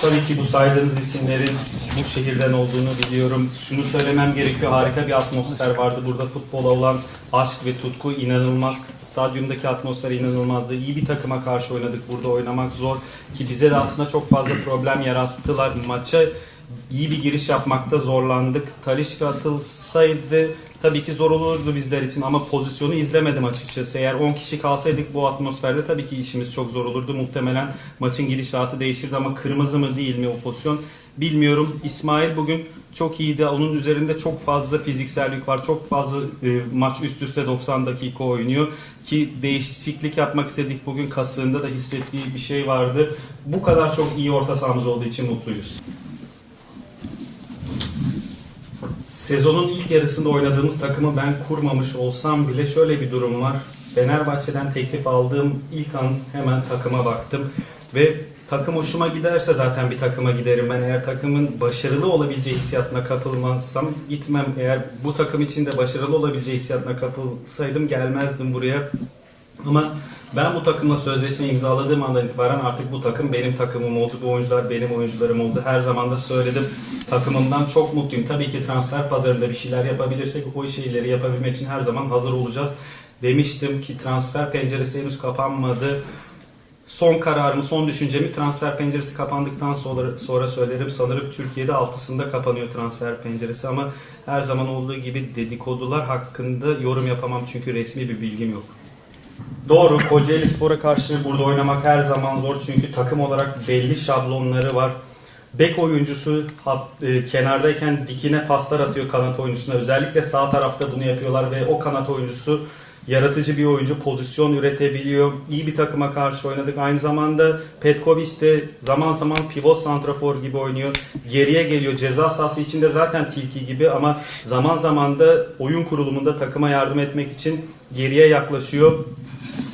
Tabii ki bu saydığınız isimlerin bu şehirden olduğunu biliyorum. Şunu söylemem gerekiyor. Harika bir atmosfer vardı. Burada futbola olan aşk ve tutku inanılmaz. Stadyumdaki atmosfer inanılmazdı. İyi bir takıma karşı oynadık. Burada oynamak zor. Ki bize de aslında çok fazla problem yarattılar. Maça iyi bir giriş yapmakta zorlandık. Talişka atılsaydı tabii ki zor olurdu bizler için ama pozisyonu izlemedim açıkçası. Eğer 10 kişi kalsaydık bu atmosferde tabii ki işimiz çok zor olurdu. Muhtemelen maçın gidişatı değişirdi ama kırmızı mı değil mi o pozisyon bilmiyorum. İsmail bugün çok iyiydi. Onun üzerinde çok fazla fiziksel yük var. Çok fazla e, maç üst üste 90 dakika oynuyor. Ki değişiklik yapmak istedik. Bugün kasığında da hissettiği bir şey vardı. Bu kadar çok iyi orta sahamız olduğu için mutluyuz. Sezonun ilk yarısında oynadığımız takımı ben kurmamış olsam bile şöyle bir durum var. Fenerbahçe'den teklif aldığım ilk an hemen takıma baktım ve takım hoşuma giderse zaten bir takıma giderim. Ben eğer takımın başarılı olabileceği hissiyatına kapılmazsam gitmem. Eğer bu takım içinde başarılı olabileceği hissiyatına kapılsaydım gelmezdim buraya. Ama ben bu takımla sözleşme imzaladığım andan itibaren artık bu takım benim takımım oldu. Bu oyuncular benim oyuncularım oldu. Her zaman da söyledim. Takımımdan çok mutluyum. Tabii ki transfer pazarında bir şeyler yapabilirsek o şeyleri yapabilmek için her zaman hazır olacağız. Demiştim ki transfer penceresi henüz kapanmadı. Son kararımı, son düşüncemi transfer penceresi kapandıktan sonra, sonra söylerim. Sanırım Türkiye'de altısında kapanıyor transfer penceresi ama her zaman olduğu gibi dedikodular hakkında yorum yapamam çünkü resmi bir bilgim yok. Doğru, Kocaeli Spor'a karşı burada oynamak her zaman zor çünkü takım olarak belli şablonları var. Bek oyuncusu hat, e, kenardayken dikine paslar atıyor kanat oyuncusuna. Özellikle sağ tarafta bunu yapıyorlar ve o kanat oyuncusu yaratıcı bir oyuncu, pozisyon üretebiliyor. İyi bir takıma karşı oynadık. Aynı zamanda Petkovic de zaman zaman pivot santrafor gibi oynuyor. Geriye geliyor. Ceza sahası içinde zaten tilki gibi ama zaman zaman da oyun kurulumunda takıma yardım etmek için geriye yaklaşıyor.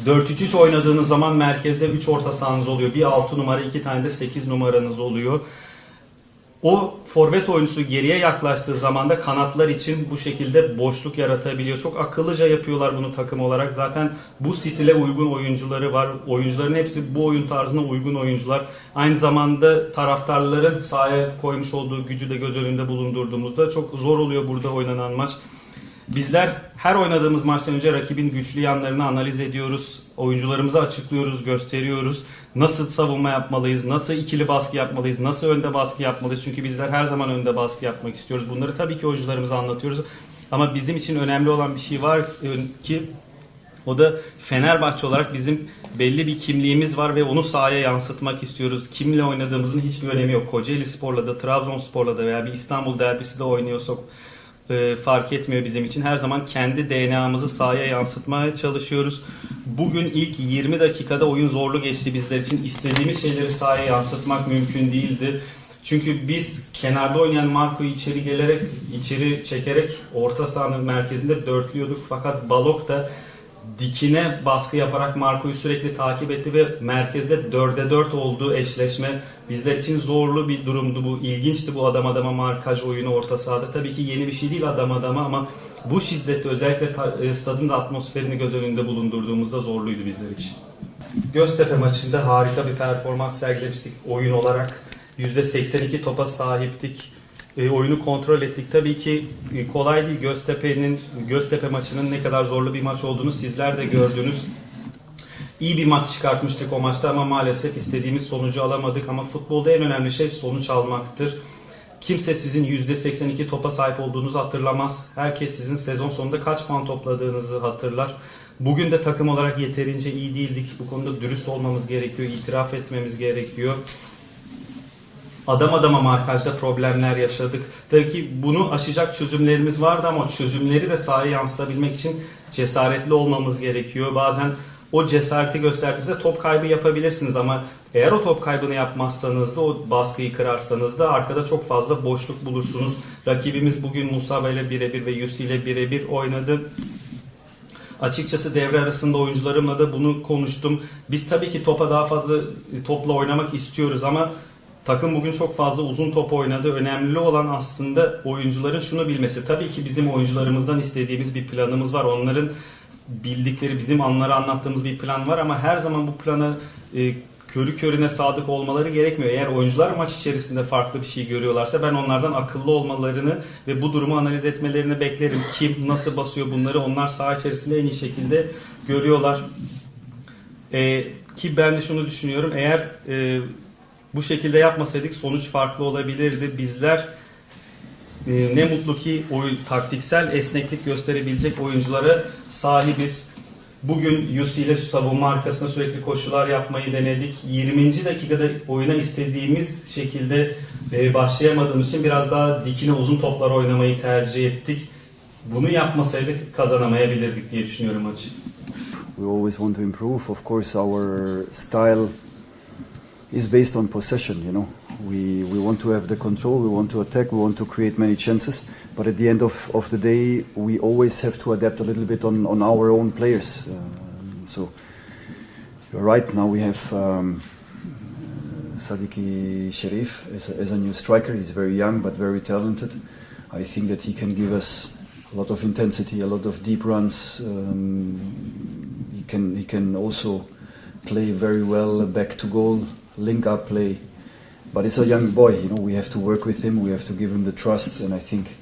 4-3-3 oynadığınız zaman merkezde 3 orta sahanız oluyor. Bir 6 numara, 2 tane de 8 numaranız oluyor. O forvet oyuncusu geriye yaklaştığı zaman da kanatlar için bu şekilde boşluk yaratabiliyor. Çok akıllıca yapıyorlar bunu takım olarak. Zaten bu stile uygun oyuncuları var. Oyuncuların hepsi bu oyun tarzına uygun oyuncular. Aynı zamanda taraftarların sahaya koymuş olduğu gücü de göz önünde bulundurduğumuzda çok zor oluyor burada oynanan maç. Bizler her oynadığımız maçtan önce rakibin güçlü yanlarını analiz ediyoruz. Oyuncularımıza açıklıyoruz, gösteriyoruz. Nasıl savunma yapmalıyız, nasıl ikili baskı yapmalıyız, nasıl önde baskı yapmalıyız. Çünkü bizler her zaman önde baskı yapmak istiyoruz. Bunları tabii ki oyuncularımıza anlatıyoruz. Ama bizim için önemli olan bir şey var ki o da Fenerbahçe olarak bizim belli bir kimliğimiz var ve onu sahaya yansıtmak istiyoruz. Kimle oynadığımızın hiçbir önemi yok. Kocaeli Spor'la da, Trabzonspor'la da veya bir İstanbul derbisi de oynuyorsak e, fark etmiyor bizim için. Her zaman kendi DNA'mızı sahaya yansıtmaya çalışıyoruz. Bugün ilk 20 dakikada oyun zorlu geçti bizler için. İstediğimiz şeyleri sahaya yansıtmak mümkün değildi. Çünkü biz kenarda oynayan Marco'yu içeri gelerek, içeri çekerek orta sahanın merkezinde dörtlüyorduk. Fakat Balok da dikine baskı yaparak Marco'yu sürekli takip etti ve merkezde 4'e 4 olduğu eşleşme bizler için zorlu bir durumdu bu. İlginçti bu adam adama markaj oyunu orta sahada. Tabii ki yeni bir şey değil adam adama ama bu şiddette özellikle e, stadın da atmosferini göz önünde bulundurduğumuzda zorluydu bizler için. Göztepe maçında harika bir performans sergilemiştik oyun olarak. %82 topa sahiptik. E, oyunu kontrol ettik. Tabii ki e, kolay değil Göztepe'nin Göztepe maçının ne kadar zorlu bir maç olduğunu sizler de gördünüz. İyi bir maç çıkartmıştık o maçta ama maalesef istediğimiz sonucu alamadık. Ama futbolda en önemli şey sonuç almaktır. Kimse sizin %82 topa sahip olduğunuzu hatırlamaz. Herkes sizin sezon sonunda kaç puan topladığınızı hatırlar. Bugün de takım olarak yeterince iyi değildik. Bu konuda dürüst olmamız gerekiyor, itiraf etmemiz gerekiyor. Adam adama markajda problemler yaşadık. Tabii ki bunu aşacak çözümlerimiz vardı ama çözümleri de sahaya yansıtabilmek için cesaretli olmamız gerekiyor. Bazen o cesareti gösterdiğinizde top kaybı yapabilirsiniz ama eğer o top kaybını yapmazsanız da o baskıyı kırarsanız da arkada çok fazla boşluk bulursunuz. Rakibimiz bugün Musaba ile birebir ve Yusi ile birebir oynadı. Açıkçası devre arasında oyuncularımla da bunu konuştum. Biz tabii ki topa daha fazla topla oynamak istiyoruz ama takım bugün çok fazla uzun top oynadı. Önemli olan aslında oyuncuların şunu bilmesi. Tabii ki bizim oyuncularımızdan istediğimiz bir planımız var. Onların bildikleri, bizim onlara anlattığımız bir plan var ama her zaman bu planı e, körü körüne sadık olmaları gerekmiyor. Eğer oyuncular maç içerisinde farklı bir şey görüyorlarsa ben onlardan akıllı olmalarını ve bu durumu analiz etmelerini beklerim. Kim nasıl basıyor bunları onlar saha içerisinde en iyi şekilde görüyorlar. Ee, ki ben de şunu düşünüyorum. Eğer e, bu şekilde yapmasaydık sonuç farklı olabilirdi. Bizler e, ne mutlu ki oyun, taktiksel esneklik gösterebilecek oyunculara sahibiz. Bugün UC ile savunma arkasında sürekli koşular yapmayı denedik. 20. dakikada oyuna istediğimiz şekilde e, başlayamadığımız için biraz daha dikine uzun toplar oynamayı tercih ettik. Bunu yapmasaydık kazanamayabilirdik diye düşünüyorum maçı. We always want to improve. Of course, our style is based on possession. You know, we we want to have the control. We want to attack. We want to create many chances. But at the end of, of the day, we always have to adapt a little bit on, on our own players. Um, so you're right. Now we have um, uh, Sadiki Sharif as a, as a new striker. He's very young but very talented. I think that he can give us a lot of intensity, a lot of deep runs. Um, he can he can also play very well back to goal, link up play. But it's a young boy, you know. We have to work with him. We have to give him the trust, and I think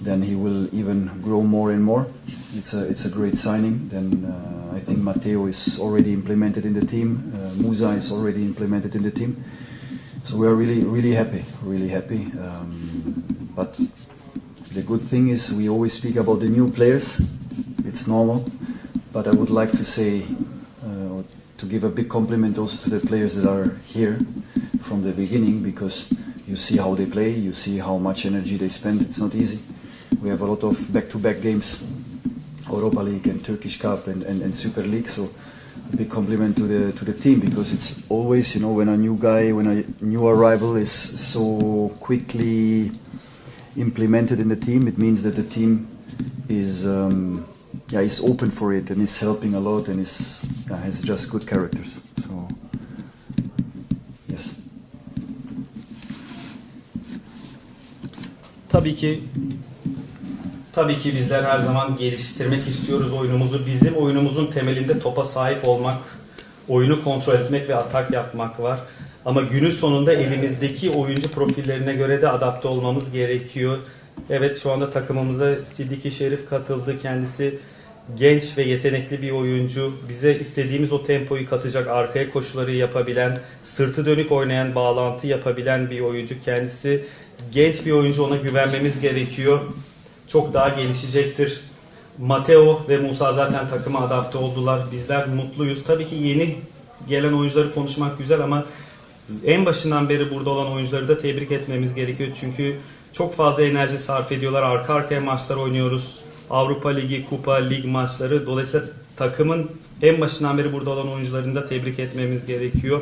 then he will even grow more and more. It's a it's a great signing. Then uh, I think Matteo is already implemented in the team. Uh, Musa is already implemented in the team. So we are really really happy, really happy. Um, but the good thing is we always speak about the new players. It's normal, but I would like to say to give a big compliment also to the players that are here from the beginning because you see how they play, you see how much energy they spend. It's not easy. We have a lot of back-to-back games, Europa League and Turkish Cup and, and, and Super League. So a big compliment to the to the team because it's always you know when a new guy, when a new arrival is so quickly implemented in the team, it means that the team is um, yeah is open for it and is helping a lot and is yeah, has just good characters. So yes. Tabii ki tabii ki bizler her zaman geliştirmek istiyoruz oyunumuzu. Bizim oyunumuzun temelinde topa sahip olmak, oyunu kontrol etmek ve atak yapmak var. Ama günün sonunda elimizdeki oyuncu profillerine göre de adapte olmamız gerekiyor. Evet şu anda takımımıza Sidiki Şerif katıldı. Kendisi genç ve yetenekli bir oyuncu. Bize istediğimiz o tempoyu katacak, arkaya koşuları yapabilen, sırtı dönük oynayan, bağlantı yapabilen bir oyuncu. Kendisi genç bir oyuncu ona güvenmemiz gerekiyor. Çok daha gelişecektir. Mateo ve Musa zaten takıma adapte oldular. Bizler mutluyuz. Tabii ki yeni gelen oyuncuları konuşmak güzel ama en başından beri burada olan oyuncuları da tebrik etmemiz gerekiyor. Çünkü çok fazla enerji sarf ediyorlar. Arka arkaya maçlar oynuyoruz. Avrupa Ligi, Kupa, Lig maçları. Dolayısıyla takımın en başından beri burada olan oyuncularını da tebrik etmemiz gerekiyor.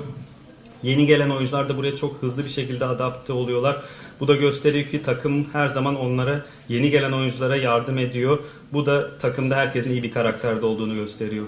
Yeni gelen oyuncular da buraya çok hızlı bir şekilde adapte oluyorlar. Bu da gösteriyor ki takım her zaman onlara, yeni gelen oyunculara yardım ediyor. Bu da takımda herkesin iyi bir karakterde olduğunu gösteriyor.